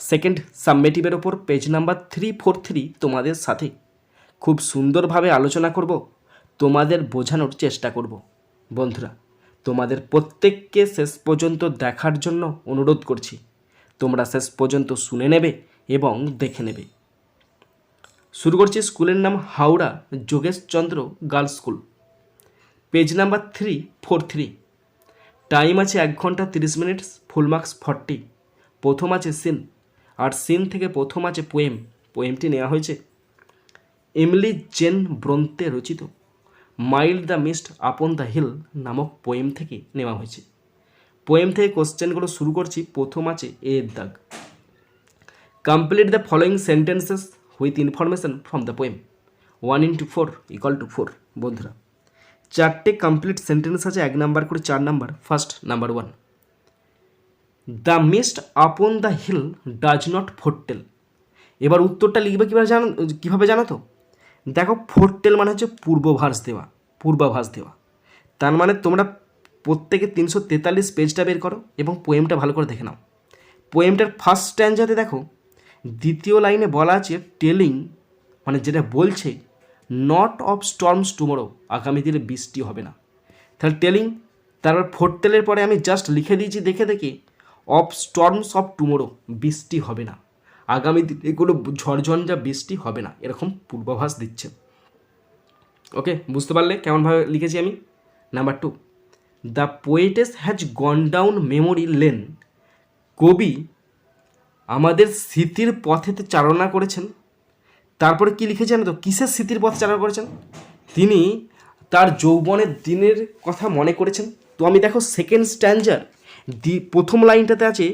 Second সাবমেটিভের ওপর page number three four three তোমাদের সাথে। খুব সুন্দরভাবে আলোচনা করব, তোমাদের বোঝানোর চেষ্টা করব। বন্ধুরা, তোমাদের প্রত্যেককে শেষ পর্যন্ত দেখার জন্য অনুরোধ করছি। তোমরা শেষ পর্যন্ত শুনে নেবে এবং দেখে নেবে। শুরু করছি স্কুলের নাম Howrah Jogeshchandra girls school. Page number three four three. Time আছে এক ঘণ্টা তিরিশ মিনিট, ফুল মার্কস ফর্টি। প্রথম আছে সিন আর সিন থেকে প্রথম আছে পোয়েম। পোয়েমটি নেওয়া হয়েছে। এমলি জেন ব্রন্তে রচিত। Mild the mist upon the hill নামক পোয়েম থেকে নেওয়া হয়েছে। পোয়েম থেকে কোশ্চেনগুলো শুরু করছি। প্রথম আছে এর দাগ। Complete the following sentences with information from the poem. One into four equal to four, বন্ধুরা। চারটে কমপ্লিট সেন্টেন্স আছে, এক নাম্বার করে চার number, first number one. The mist upon the hill does not foretell এবার উত্তরটা লিখবে কীভাবে জানো কীভাবে জানো তো? দেখো ফোরটেল মানে হচ্ছে পূর্বভাস দেওয়া, পূর্বাভাস দেওয়া। তার মানে তোমরা প্রত্যেকে তিনশো তেতাল্লিশ পেজটা বের করো এবং পোয়েমটা ভালো করে দেখে নাও। পোয়েমটার ফার্স্ট স্ট্যান্ডাতে দেখো, দ্বিতীয় লাইনে বলা আছে টেলিং মানে যেটা বলছে নট অফ স্টর্মস টুমোরো আগামী দিনে বৃষ্টি হবে না। তাহলে টেলিং তারপর ফোরটেলের পরে আমি জাস্ট লিখে দিয়েছি দেখে দেখে অফ স্টর্মস অফ টুমোরো, বৃষ্টি হবে না। আগামী দিনে কোনো ঝড়ঝঞ্ঝা বৃষ্টি হবে না, এরকম পূর্বাভাস দিচ্ছে। ওকে, বুঝতে পারলে কেমনভাবে লিখেছি আমি? Number two, the poetess has gone down memory lane. কবি আমাদের স্মৃতির পথেতে চালনা করেছেন। তারপরে কি লিখেছে লিখেছেন তো? কিসের স্মৃতির পথ চালনা করেছেন? তিনি তার যৌবনের দিনের কথা মনে করেছেন। তো আমি দেখো সেকেন্ড স্ট্যান্ডার দি, প্রথম লাইনটাতে আছে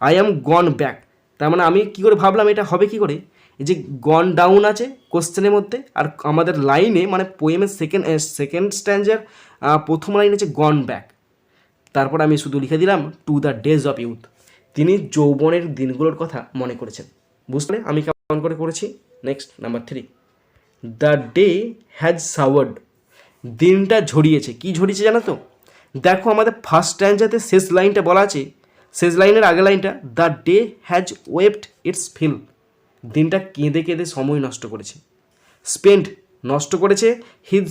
আই অ্যাম গন ব্যাক তার মানে আমি কী করে ভাবলাম, এটা হবে কি করে? এই যে গন ডাউন আছে কোশ্চেনের মধ্যে, আর আমাদের লাইনে মানে পোয়েমের সেকেন্ড সেকেন্ড স্ট্যান্ডার প্রথম লাইন আছে গন ব্যাক তারপর আমি শুধু লিখে দিলাম to the days of youth তিনি যৌবনের দিনগুলোর কথা মনে করেছেন। বুঝলে? আমি কেমন করে করেছি? Next number three the day has showered দিনটা ঝরিয়েছে। কি ঝরিয়েছে জানো তো? দেখো আমাদের ফার্স্ট স্ট্যান্ডাতে শেষ লাইনটা বলা আছে, শেষ লাইনের আগে লাইনটা the day has wept its fill দিনটা কেঁদে কেঁদে সময় নষ্ট করেছে। স্পেন্ড নষ্ট করেছে। His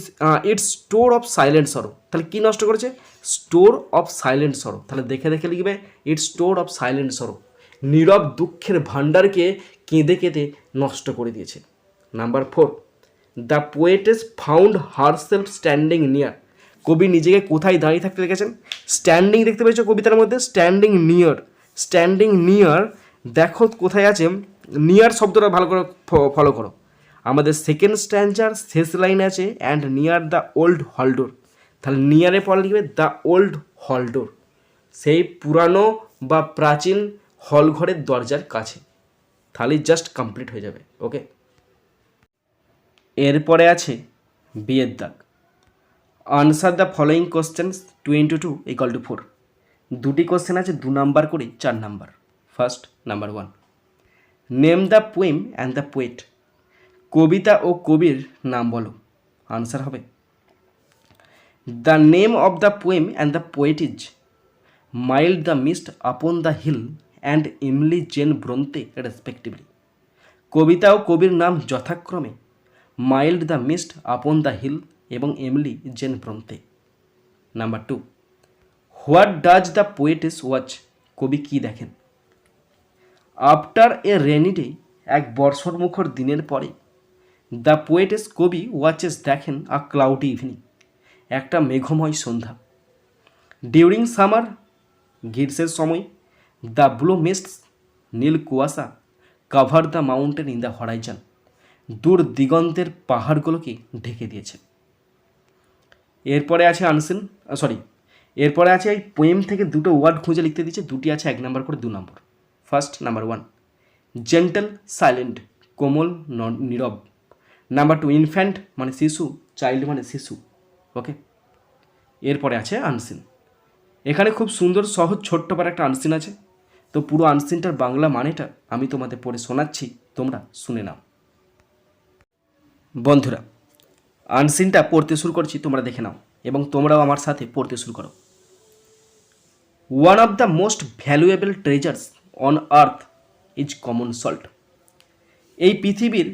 its store of silent sorrow তাহলে কি নষ্ট করেছে? স্টোর অফ সাইলেন্ট সরো তাহলে দেখে দেখে লিখবে ইটস স্টোর অফ সাইলেন্ট সরো নীরব দুঃখের ভাণ্ডারকে কেঁদে কেঁদে নষ্ট করে দিয়েছে। Number four the poetess found herself standing near কবি নিজেকে কোথায় দাঁড়িয়ে থাকতে দেখেছেন? স্ট্যান্ডিং দেখতে পেয়েছ কবিতার মধ্যে? স্ট্যান্ডিং নিয়ার স্ট্যান্ডিং নিয়ার দেখো কোথায় আছে নিয়ার শব্দটা ভালো করে ফলো করো। আমাদের সেকেন্ড স্ট্যান্ডার শেষ লাইন আছে অ্যান্ড নিয়ার দ্য ওল্ড হলডোর তাহলে নিয়ারে পরে লিখবে দ্য ওল্ড হলডোর সেই পুরানো বা প্রাচীন হল ঘরের দরজার কাছে। তাহলেই জাস্ট কমপ্লিট হয়ে যাবে ওকে এরপরে আছে বিয়ের দাগ। Answer the following questions two two equal to four দুটি কোশ্চেন আছে, দু নাম্বার করে চার number first number one name the poem and the poet কবিতা ও কবির নাম বলো। আনসার হবে। The name of the poem and the poet is mild the mist upon the hill and Emily Jane Bronte respectively কবিতা ও কবির নাম যথাক্রমে mild the mist upon the hill এবং Emily Jane Bronte number two what does the poetess watch কবি কি দেখেন? After a rainy day এক বর্ষর মুখর দিনের পরে দ্য পোয়েটেস কবি ওয়াচেস দেখেন আ ক্লাউডি ইভিনিং একটা মেঘময় সন্ধ্যা। ডিউরিং সামার গ্রীষ্মের সময় দ্য ব্লু মিস্টস নীল কুয়াশা cover the mountain in the horizon দূর দিগন্তের পাহাড়গুলোকে ঢেকে দিয়েছে এরপরে আছে আনসিন সরি এরপরে আছে এই পোয়েম থেকে দুটো ওয়ার্ড খুঁজে লিখতে দিচ্ছে, দুটি আছে এক নাম্বার করে দু number first number one gentle silent কোমল নীরব। নাম্বার টু ইনফ্যান্ট মানে শিশু চাইল্ড মানে শিশু ওকে এরপরে আছে আনসিন। এখানে খুব সুন্দর, সহজ, ছোট্ট পারে একটা আনসিন আছে। তো পুরো আনসিনটার বাংলা মানেটা আমি তোমাদের পড়ে শোনাচ্ছি, তোমরা শুনে নাও। বন্ধুরা আনসিনটা পড়তে শুরু করছি, তোমরা দেখে নাও। এবং তোমরাও আমার সাথে পড়তে শুরু করো। One of the most valuable treasures on earth is common salt এই পৃথিবীর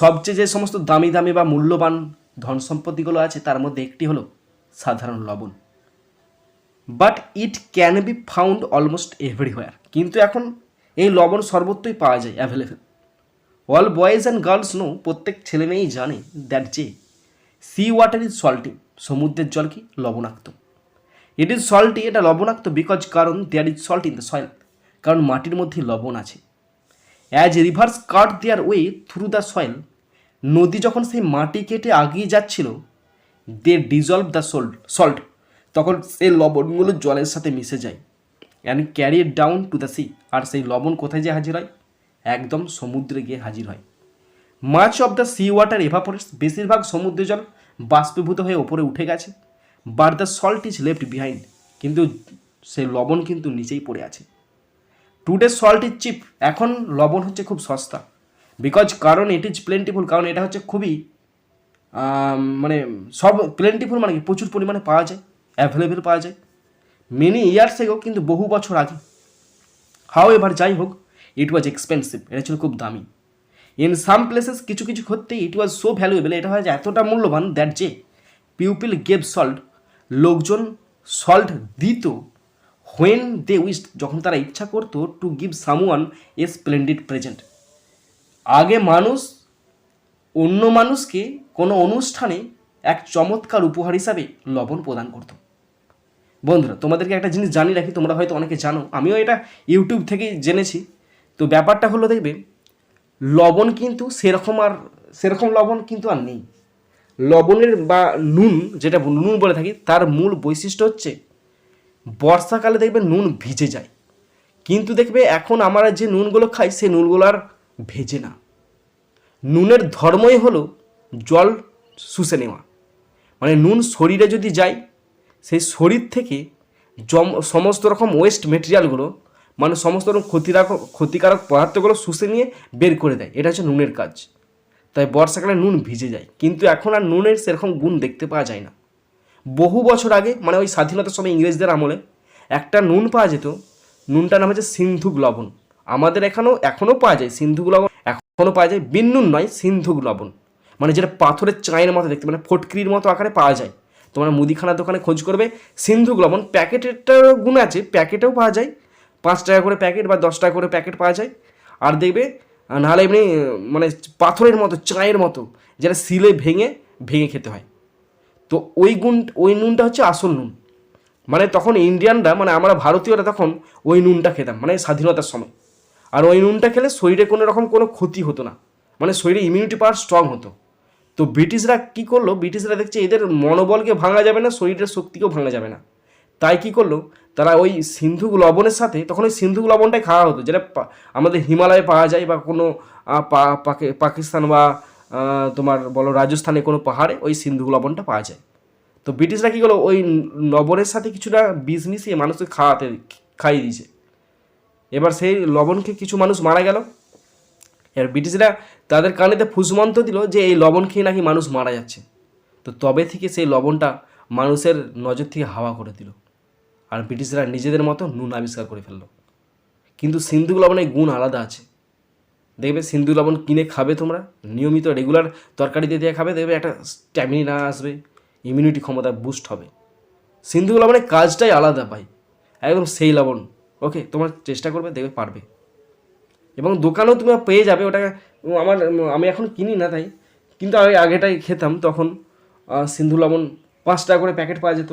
সবচেয়ে যে সমস্ত দামি দামি বা মূল্যবান ধন সম্পত্তিগুলো আছে, তার মধ্যে একটি হলো সাধারণ লবণ। But it can be found almost everywhere কিন্তু এখন এই লবণ সর্বত্রই পাওয়া যায় available all boys and girls know প্রত্যেক ছেলে মেয়েই জানে দ্যাট যে সি ওয়াটার ইজ সল্টি সমুদ্রের জল কি লবণাক্ত। ইট ইজ সল্টি এটা লবণাক্ত বিকজ কারণ there is salt in the soil কারণ মাটির মধ্যে লবণ আছে। As rivers cut their way through the soil নদী যখন সেই মাটি কেটে আগিয়ে যাচ্ছিল they dissolve the salt salt তখন সেই লবণগুলো জলের সাথে মিশে যায় and carry down to the sea আর সেই লবণ কোথায় যে হাজির হয়? একদম সমুদ্রে গিয়ে হাজির হয়। Much of the sea water evaporates বেশিরভাগ সমুদ্র জল বাষ্পীভূত হয়ে ওপরে উঠে গেছে। But the salt is left behind কিন্তু সে লবণ কিন্তু নিচেই পড়ে আছে। টুডে সল্ট ইজ চিপ এখন লবণ হচ্ছে খুব সস্তা। বিকজ কারণ ইট ইজ প্লেন্টিফুল কারণ এটা হচ্ছে খুবই মানে সব প্লেন্টিফুল মানে কি? প্রচুর পরিমাণে পাওয়া যায়। অ্যাভেলেবেল পাওয়া যায়। মেনি ইয়ার্স এগো কিন্তু বহু বছর আগে। হাও এবার যাই হোক ইট ওয়াজ এক্সপেন্সিভ এটা ছিল খুব দামি। ইন সাম প্লেসেস কিছু কিছু ক্ষেত্রে ইট ওয়াজ সো ভ্যালুয়েবল এটা হয় যে এতটা মূল্যবান দ্যাট যে পিউপিল গেভ সল্ট লোকজন সল্ট দিত হোয়েন দে উইস্ট যখন তারা ইচ্ছা করতো to give someone a splendid present আগে মানুষ অন্য মানুষকে কোনো অনুষ্ঠানে এক চমৎকার উপহার হিসাবে লবণ প্রদান করতো। বন্ধুরা, তোমাদেরকে একটা জিনিস জানিয়ে রাখি, তোমরা হয়তো অনেকে জানো, আমিও এটা ইউটিউব থেকেই জেনেছি। তো ব্যাপারটা হলো দেখবে, লবণ কিন্তু সেরকম আর, সেরকম লবণ কিন্তু আর নেই। লবণের বা নুন যেটা নুন বলে থাকি, তার মূল বৈশিষ্ট্য হচ্ছে বর্ষাকালে দেখবে নুন ভিজে যায়। কিন্তু দেখবে এখন আমরা যে নুনগুলো খাই, সেই নুনগুলো আর ভেজে না। নুনের ধর্মই হলো জল শুষে নেওয়া। মানে নুন শরীরে যদি যায়, সেই শরীর থেকে জম, সমস্ত রকম ওয়েস্ট মেটেরিয়ালগুলো মানে সমস্ত রকম ক্ষতিকারক ক্ষতিকারক পদার্থগুলো শুষে নিয়ে বের করে দেয়। এটা হচ্ছে নুনের কাজ। তাই বর্ষাকালে নুন ভিজে যায়। কিন্তু এখন আর নুনের সেরকম গুণ দেখতে পাওয়া যায় না। বহু বছর আগে মানে ওই স্বাধীনতার সময় ইংরেজদের আমলে একটা নুন পাওয়া যেত। নুনটার নাম হচ্ছে সিন্ধুক লবণ। আমাদের এখানেও এখনও পাওয়া যায় সিন্ধুক লবণ। এখনও পাওয়া যায়, বিন নুন নয়, সিন্ধুক লবণ। মানে যেটা পাথরের চায়ের মতো দেখতে মানে ফটকিরির মতো আকারে পাওয়া যায়। তোমরা মুদিখানার দোকানে খোঁজ করবে, সিন্ধুক লবণ। প্যাকেটেরটার গুণ আছে, প্যাকেটেও পাওয়া যায়। পাঁচ টাকা করে প্যাকেট বা দশ টাকা করে প্যাকেট পাওয়া যায়। আর দেখবে নাহলে এমনি মানে পাথরের মতো, চায়ের মতো, যেটা সিলে ভেঙে ভেঙে খেতে হয়। তো ওই গুণ, ওই নুনটা হচ্ছে আসল নুন। মানে তখন ইন্ডিয়ানরা মানে আমরা ভারতীয়রা তখন ওই নুনটা খেতাম মানে স্বাধীনতার সময়। আর ওই নুনটা খেলে শরীরে কোনো রকম কোনো ক্ষতি হতো না। মানে শরীরে ইমিউনিটি পাওয়ার স্ট্রং হতো। তো ব্রিটিশরা কি করল? ব্রিটিশরা দেখছে এদের মনোবলকে ভাঙা যাবে না, শরীরের শক্তিকেও ভাঙা যাবে না। তাই কি করল? তারা ওই সিন্ধুক লবণের সাথে, তখন ওই সিন্ধুক লবণটাই খাওয়া হতো, যেটা আমাদের হিমালয়ে পাওয়া যায় বা কোনো পাকিস্তান বা তোমার বলো রাজস্থানে কোনো পাহাড়ে ওই সিন্ধুক লবণটা পাওয়া যায়। তো ব্রিটিশরা কী করল, ওই লবণের সাথে কিছুটা বিষ মিশিয়ে মানুষকে খাওয়াতে, খাইয়ে দিয়েছে। এবার সেই লবণকে কিছু মানুষ মারা গেল। এবার ব্রিটিশরা তাদের কানেতে ফুসমন্ত দিল যে, এই লবণ খেয়ে নাকি মানুষ মারা যাচ্ছে। তো তবে থেকে সেই লবণটা মানুষের নজর থেকে হাওয়া করে দিল। আর ব্রিটিশরা নিজেদের মতো নুন আবিষ্কার করে ফেলল। কিন্তু সিন্ধু লবণের গুণ আলাদা আছে। দেখবে সিন্ধু লবণ কিনে খাবে তোমরা? নিয়মিত রেগুলার তরকারিতে দিয়ে খাবে, দেখবে একটা স্ট্যামিনা আসবে ইমিউনিটি ক্ষমতা বুস্ট হবে। সিন্ধু লবণের কাজটাই আলাদা ভাই, একদম সেই লবণ। ওকে তোমার চেষ্টা করবে, দেখবে পারবে। এবং দোকানেও তুমি পেয়ে যাবে ওটা আমার, আমি এখন কিনি না তাই, কিন্তু আমি আগেটাই খেতাম, তখন সিন্ধু লবণ পাঁচ টাকা করে প্যাকেট পাওয়া যেত।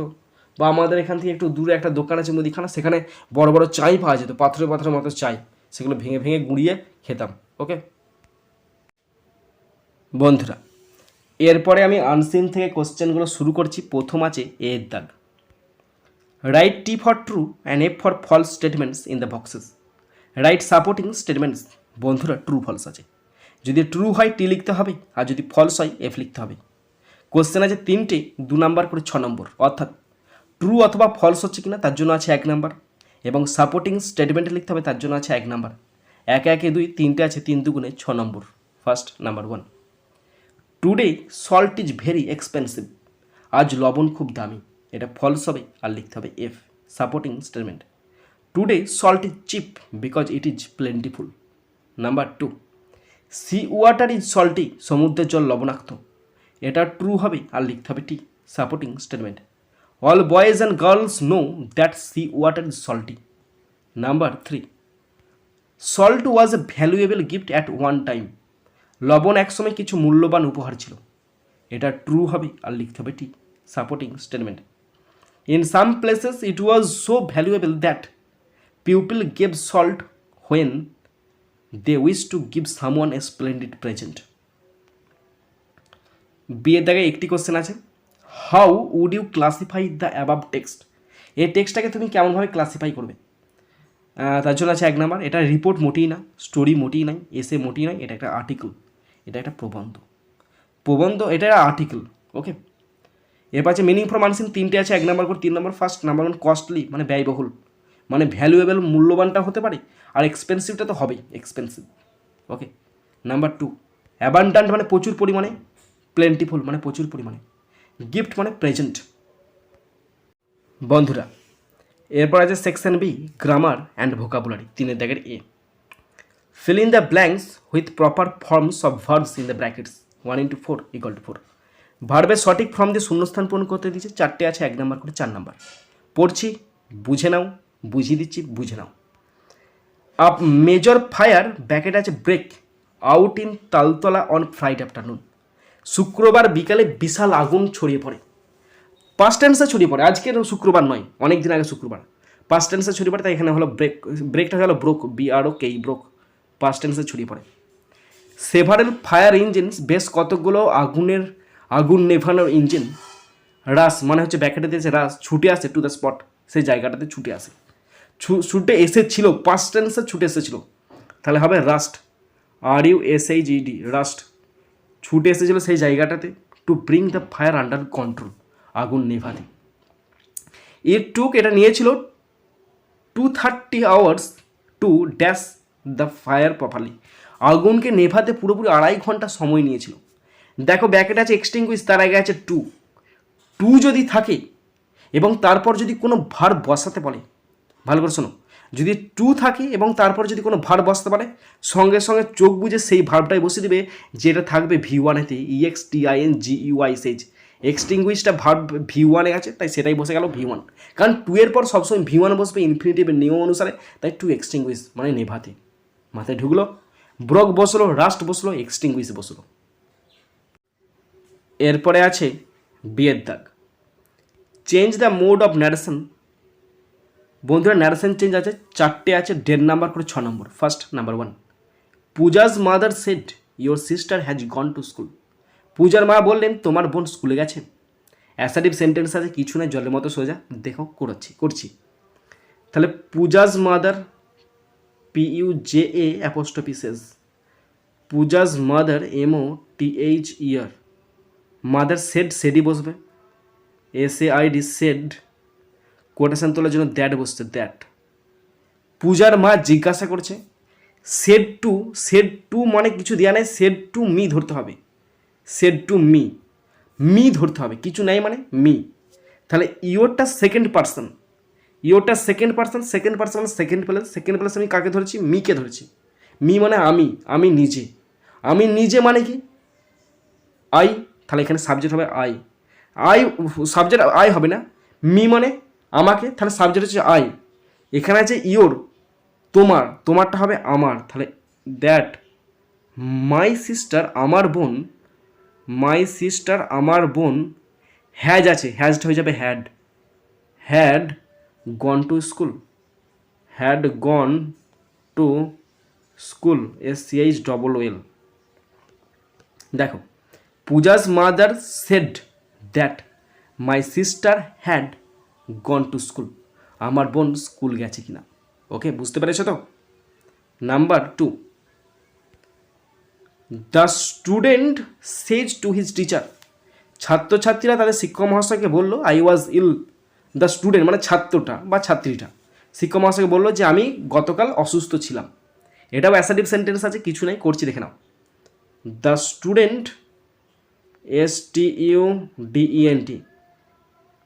বা আমাদের এখান থেকে একটু দূরে একটা দোকান আছে মুদিখানা, সেখানে বড় বড় চাই পাওয়া যেত পাথরে পাথরের মতো চাই। সেগুলো ভেঙে ভেঙে গুঁড়িয়ে খেতাম ওকে বন্ধুরা, এরপরে আমি আনসিন থেকে কোশ্চেনগুলো শুরু করছি, প্রথম আছে এ এর দাগ। Write T for true and F for false statements in the boxes write supporting statements বন্ধুরা ট্রু ফলস আছে। যদি ট্রু হয় টি লিখতে হবে, আর যদি ফলস হয় এফ লিখতে হবে। কোশ্চেন আছে তিনটে, দু নাম্বার করে ছ নম্বর অর্থাৎ ট্রু অথবা ফলস হচ্ছে কিনা তার জন্য আছে এক নাম্বার এবং সাপোর্টিং স্টেটমেন্ট লিখতে হবে তার জন্য আছে এক নাম্বার একে একে দুই, তিনটে আছে তিন দুগুণে ছ number first number one today salt is very expensive আজ লবণ খুব দামি। এটা ফলস হবে আর লিখতে হবে F supporting statement today salt is cheap because it is plentiful number two sea water is salty সমুদ্রের জল লবণাক্ত। এটা ট্রু হবে আর লিখতে হবে T supporting statement all boys and girls know that sea water is salty number three salt was a valuable gift at one time লবণ একসময় কিছু মূল্যবান উপহার ছিল। এটা ট্রু হবে আর লিখতে হবে T supporting statement in some places it was so valuable that people gave salt when they wish to give someone a splendid present বিয়ের দাগায় একটি কোশ্চেন আছে। How would you classify the above text? এই টেক্সটটাকে তুমি কেমনভাবে classify করবে? তার জন্য আছে এক নাম্বার, এটা রিপোর্ট মোটেই না, স্টোরি মোটেই নাই এসে মোটেই নাই, এটা একটা আর্টিকেল, এটা একটা প্রবন্ধ। প্রবন্ধ, এটা আর্টিকেল, ওকে? এরপর আছে মিনিং ফর মানসিন তিনটে আছে, এক নাম্বার করে তিন number first number one costly মানে ব্যয়বহুল মানে ভ্যালুয়েবল মূল্যবানটা হতে পারে, আর এক্সপেন্সিভটা তো হবেই expensive okay? Number two abundant মানে প্রচুর পরিমাণে প্লেন্টিফুল মানে প্রচুর পরিমাণে। গিফট মানে প্রেজেন্ট। বন্ধুরা, এরপর আছে section B, grammar and vocabulary তিনের দাগের এ। Fill in the blanks with proper forms of verbs in the brackets one into four equal to four ভার্বের সঠিক ফর্ম দিয়ে শূন্যস্থান পূরণ করতে দিচ্ছে চারটে আছে, এক নাম্বার করে চার নাম্বার। পড়ছি, বুঝে নাও, বুঝিয়ে দিচ্ছি, বুঝে নাও। আপ মেজর ফায়ার ব্যাকেট আছে break out in Taltala on Friday afternoon শুক্রবার বিকালে বিশাল আগুন ছড়িয়ে পড়ে। পাস্ট টেন্সে ছড়িয়ে পড়ে। আজকের শুক্রবার নয় অনেক দিন আগে শুক্রবার। পাস্ট টেন্সে ছড়িয়ে পড়ে, তাই এখানে হলো ব্রেক ব্রেকটা হলো ব্রোক বি আর ও কেই ব্রোক পাস্ট টেন্সে ছড়িয়ে পড়ে। সেভারেল ফায়ার ইঞ্জিনস বেশ কতগুলো আগুনের, আগুন নেভানোর ইঞ্জিন রাস মানে হচ্ছে ব্যাকেটে দিয়েছে রাস ছুটে আসে টু দ্য স্পট সেই জায়গাটাতে ছুটে আসে। ছুটে এসেছিল পাস্ট টেন্সে ছুটে এসেছিল। তাহলে হবে rushed R U S H E D rushed ছুটে এসেছিল সেই জায়গাটাতে to bring the fire under control আগুন নেভাতে। এর টুক এটা নিয়েছিল two thirty hours to dash the fire properly আগুনকে নেভাতে পুরোপুরি আড়াই ঘণ্টা সময় নিয়েছিল। দেখো, ব্যাকেট আছে এক্সটিংগুইশ তার আগে আছে টু টু যদি থাকে, এবং তারপর যদি কোনো ভার বসাতে বলে, ভালো করে শোনো যদি টু থাকে এবং তারপর যদি কোনো ভার বসতে পারে, সঙ্গে সঙ্গে চোখ বুঝে সেই ভার্বটাই বসে দিবে, যেটা থাকবে V ওয়ানেতে E X N G U I S H এক্সটিংগুইশটা verb V ওয়ানে আছে, তাই সেটাই বসে গেল ভি ওয়ান কারণ টু এর পর সবসময় ভি ওয়ান বসবে ইনফিনিটিভের নিয়ম অনুসারে, তাই টু এক্সটিংগুইশ মানে নেভাতে। মাথায় ঢুকলো ব্রক বসল রাস্ট বসল এক্সটিংগুইশ বসল। এরপরে আছে বিয়ের দাগ। Change the mode of narration বন্ধুরা ন্যারেশন চেঞ্জ আছে, চারটে আছে, দেড় নাম্বার করে ছ number first number one Pooja's mother said your sister has gone to school পূজার মা বললেন, তোমার বোন স্কুলে গেছে? অ্যাসাটিভ সেন্টেন্স আছে, কিছু না জলের মতো সোজা। দেখো করছি করছি। তাহলে Pooja's mother P U J A apostrophes Pooja's mother M O T H E R mother said সেডই বসবে। S A I D said quotation তোলার জন্য দ্যাট বসছে দ্যাট। পূজার মা জিজ্ঞাসা করছে সেড টু সেড টু মানে কিছু দেওয়া নেই সেড টু মি ধরতে হবে। সেড টু মি মি ধরতে হবে। কিছু নাই মানে মি। তাহলে ইয়োরটা সেকেন্ড পার্সন, ইয়োরটা সেকেন্ড পার্সন সেকেন্ড পার্সন মানে সেকেন্ড প্লেস সেকেন্ড প্লেস আমি কাকে ধরেছি? মিকে ধরেছি। মি মানে আমি আমি নিজে। আমি নিজে মানে কি? আই, তাহলে এখানে সাবজেক্ট হবে আই। আই সাবজেক্ট আই হবে না, মি মানে আমাকে তাহলে সাবজেক্ট হচ্ছে আই এখানে আছে ইয়োর তোমার, তোমারটা হবে আমার। তাহলে দ্যাট মাই সিস্টার আমার বোন মাই সিস্টার আমার বোন হ্যাজ আছে। হ্যাজটা হয়ে যাবে had had gone to school had gone to school S C H double L দেখো Pooja's mother said that my sister had gone to school আমার বোন স্কুল গেছে কিনা? ওকে বুঝতে পেরেছ তো? Number two the student says to his teacher ছাত্রছাত্রীরা তাদের শিক্ষক মহাশয়কে বলল I was ill the student মানে ছাত্রটা বা ছাত্রীটা, শিক্ষক মহাশয়কে বলল যে, আমি গতকাল অসুস্থ ছিলাম। এটাও অ্যাসাটিভ সেন্টেন্স আছে, কিছু নাই, করছি, দেখে নাও। The student S T U D E N T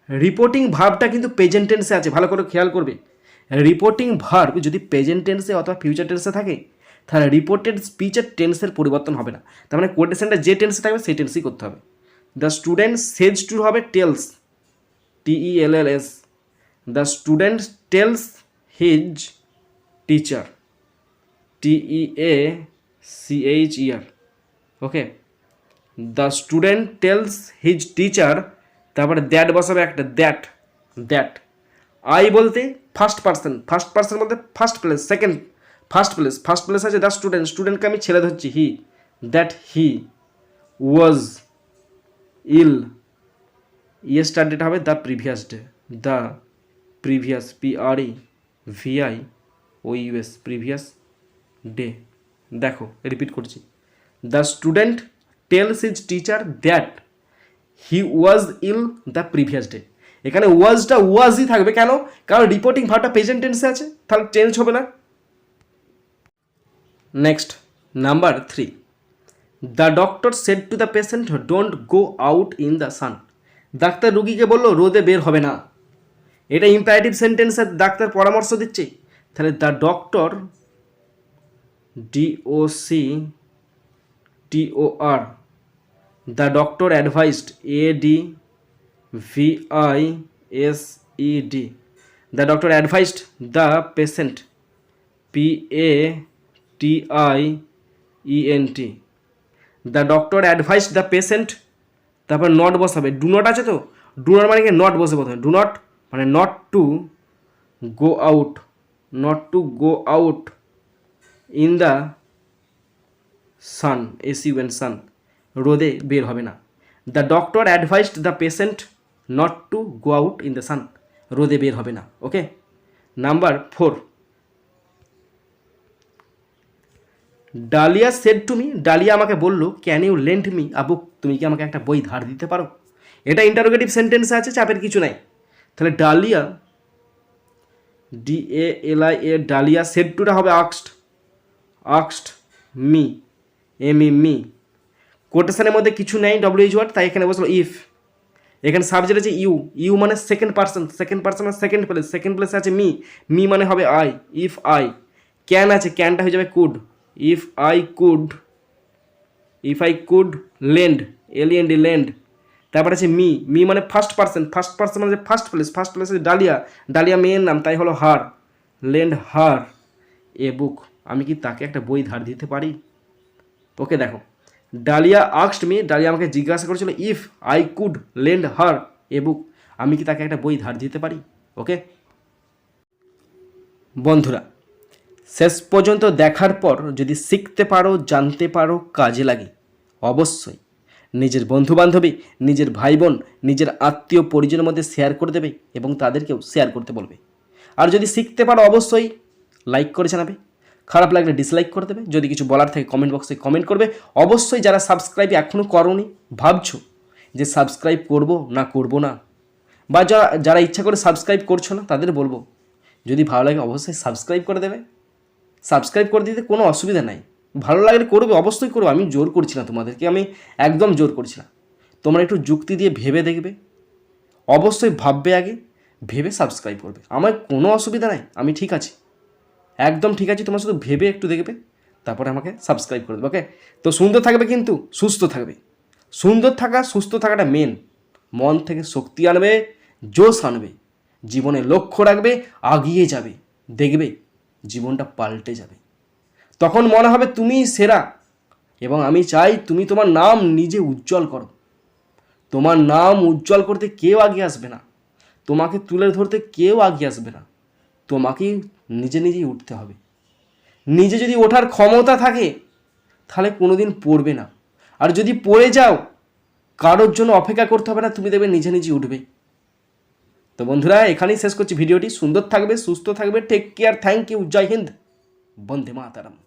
reporting ভার্বটা কিন্তু প্রেজেন্ট টেন্সে আছে, ভালো করে খেয়াল করবে। রিপোর্টিং ভার্ব যদি প্রেজেন্ট টেন্সে অথবা ফিউচার টেন্সে থাকে, তাহলে রিপোর্টেড স্পিচের টেন্সের পরিবর্তন হবে না। তার মানে কোটেশনটা যে টেন্সে থাকবে, সেই টেন্সই করতে হবে। দ্য স্টুডেন্ট সেজ টু হবে tells T E L L S the student tells his teacher T E A C H E R okay the student tells his teacher তারপরে দ্যাট বসাবে একটা দ্যাট দ্যাট আই বলতে first person first person বলতে first place second first place first place আছে the student স্টুডেন্টকে আমি ছেড়ে ধরছি হি দ্যাট হি ওয়াজ ইল ইয়ে স্টার্টেড হবে the previous day the previous P R E V I O U S previous day দেখো repeat করছি। The student tells his teacher that he was ill the previous day এখানে ওয়াজটা ওয়াজই থাকবে কেন? কারণ reporting ভার্বটা present টেন্সে আছে, তাহলে চেঞ্জ হবে না। Next number three the doctor said to the patient don't go out in the sun doctor রুগীকে বলল, রোদে বের হবে না। এটা ইম্পারেটিভ সেন্টেন্সে ডাক্তার পরামর্শ দিচ্ছে। তাহলে the doctor D O C T O R the doctor advised A D V I S E D. The doctor advised the patient P A T I E N T. The doctor advise the patient, তারপর not বসাবে। Do not আছে তো? Do not মানে কি? Not বসে প্রথমে। Do not মানে not to go out not to go out in the sun S N sun রোদে বের হবে না। The doctor advised the patient not to go out in the sun রোদে বের হবে না okay number four Dalia said to me Dalia আমাকে বলল can you lent me Abu তুমি কি আমাকে একটা বই ধার দিতে পারো? এটা ইন্টারোগেটিভ সেন্টেন্সে আছে, চাপের কিছু নাই। তাহলে dahlia D A L I A dahlia shed টুটা হবে আক্সড আক্সড মি এম ই মি কোটেশনের মধ্যে কিছু নেই ডব্লিউ ওয়ার্ড তাই এখানে বসল ইফ এখানে সাবজেক্ট আছে ইউ ইউ মানে second person second person second place second প্লেসে আছে মি মি মানে হবে আই ইফ আই ক্যান আছে ক্যানটা হয়ে যাবে could if I could if I could lend alien D lend তারপর আছে মি মি মানে ফার্স্ট পার্সন ফার্স্ট পার্সন মানে ফার্স্ট প্লেস ফার্স্ট প্লেস আছে ডালিয়া। ডালিয়া মেয়ের নাম, তাই হলো হার। লেন্ড হার এ বুক আমি কি তাকে একটা বই ধার দিতে পারি? ওকে দেখো। ডালিয়া আক্সড মি ডালিয়া আমাকে জিজ্ঞাসা করেছিল if I could lend her a book আমি কি তাকে একটা বই ধার দিতে পারি? ওকে বন্ধুরা, শেষ পর্যন্ত দেখার পর যদি শিখতে পারো, জানতে পারো, কাজে লাগে, অবশ্যই। নিজের বন্ধু বান্ধবী নিজের ভাই বোন নিজের আত্মীয় পরিজনের মধ্যে শেয়ার করে দেবে এবং তাদেরকেও শেয়ার করতে বলবে। আর যদি শিখতে পারো, অবশ্যই লাইক করে জানাবে। খারাপ লাগলে ডিসলাইক করে দেবে, যদি কিছু বলার থাকে কমেন্ট বক্সে কমেন্ট করবে। অবশ্যই যারা সাবস্ক্রাইব এখনও করনি, ভাবছ যে সাবস্ক্রাইব করব না করব না? বা যারা যারা ইচ্ছা করে সাবস্ক্রাইব করছ না, তাদের বলব। যদি ভালো লাগে অবশ্যই সাবস্ক্রাইব করে দেবে। সাবস্ক্রাইব করে দিতে কোনো অসুবিধা নাই। ভালো লাগলে করবে, অবশ্যই করবে। আমি জোর করছি না তোমাদেরকে, আমি একদম জোর করছি না। তোমরা একটু যুক্তি দিয়ে ভেবে দেখবে। অবশ্যই ভাববে আগে, ভেবে সাবস্ক্রাইব করবে। আমার কোনো অসুবিধা নাই, আমি ঠিক আছি। একদম ঠিক আছে, তোমরা শুধু ভেবে একটু দেখবে, তারপরে আমাকে সাবস্ক্রাইব করে দেবে ওকে তো সুন্দর থাকবে কিন্তু সুস্থ থাকবে। সুন্দর থাকা, সুস্থ থাকাটা মেন মন থেকে শক্তি আনবে, জোশ আনবে। জীবনে লক্ষ্য রাখবে, আগিয়ে যাবে। দেখবে, জীবনটা পাল্টে যাবে। তখন মনে হবে তুমি সেরা, এবং আমি চাই তুমি তোমার নাম নিজে উজ্জ্বল করো। তোমার নাম উজ্জ্বল করতে কেউ আগে আসবে না। তোমাকে তুলে ধরতে কেউ আগে আসবে না। তোমাকেই নিজে নিজেই উঠতে হবে। নিজে যদি ওঠার ক্ষমতা থাকে, তাহলে কোনো দিন পড়বে না। আর যদি পড়ে যাও, কারোর জন্য অপেক্ষা করতে হবে না, তুমি দেখবে নিজে নিজেই উঠবে। তো বন্ধুরা, এখানেই শেষ করছি ভিডিওটি। সুন্দর থাকবে, সুস্থ থাকবে। Take care thank you Joy Hind. Vande Mataram.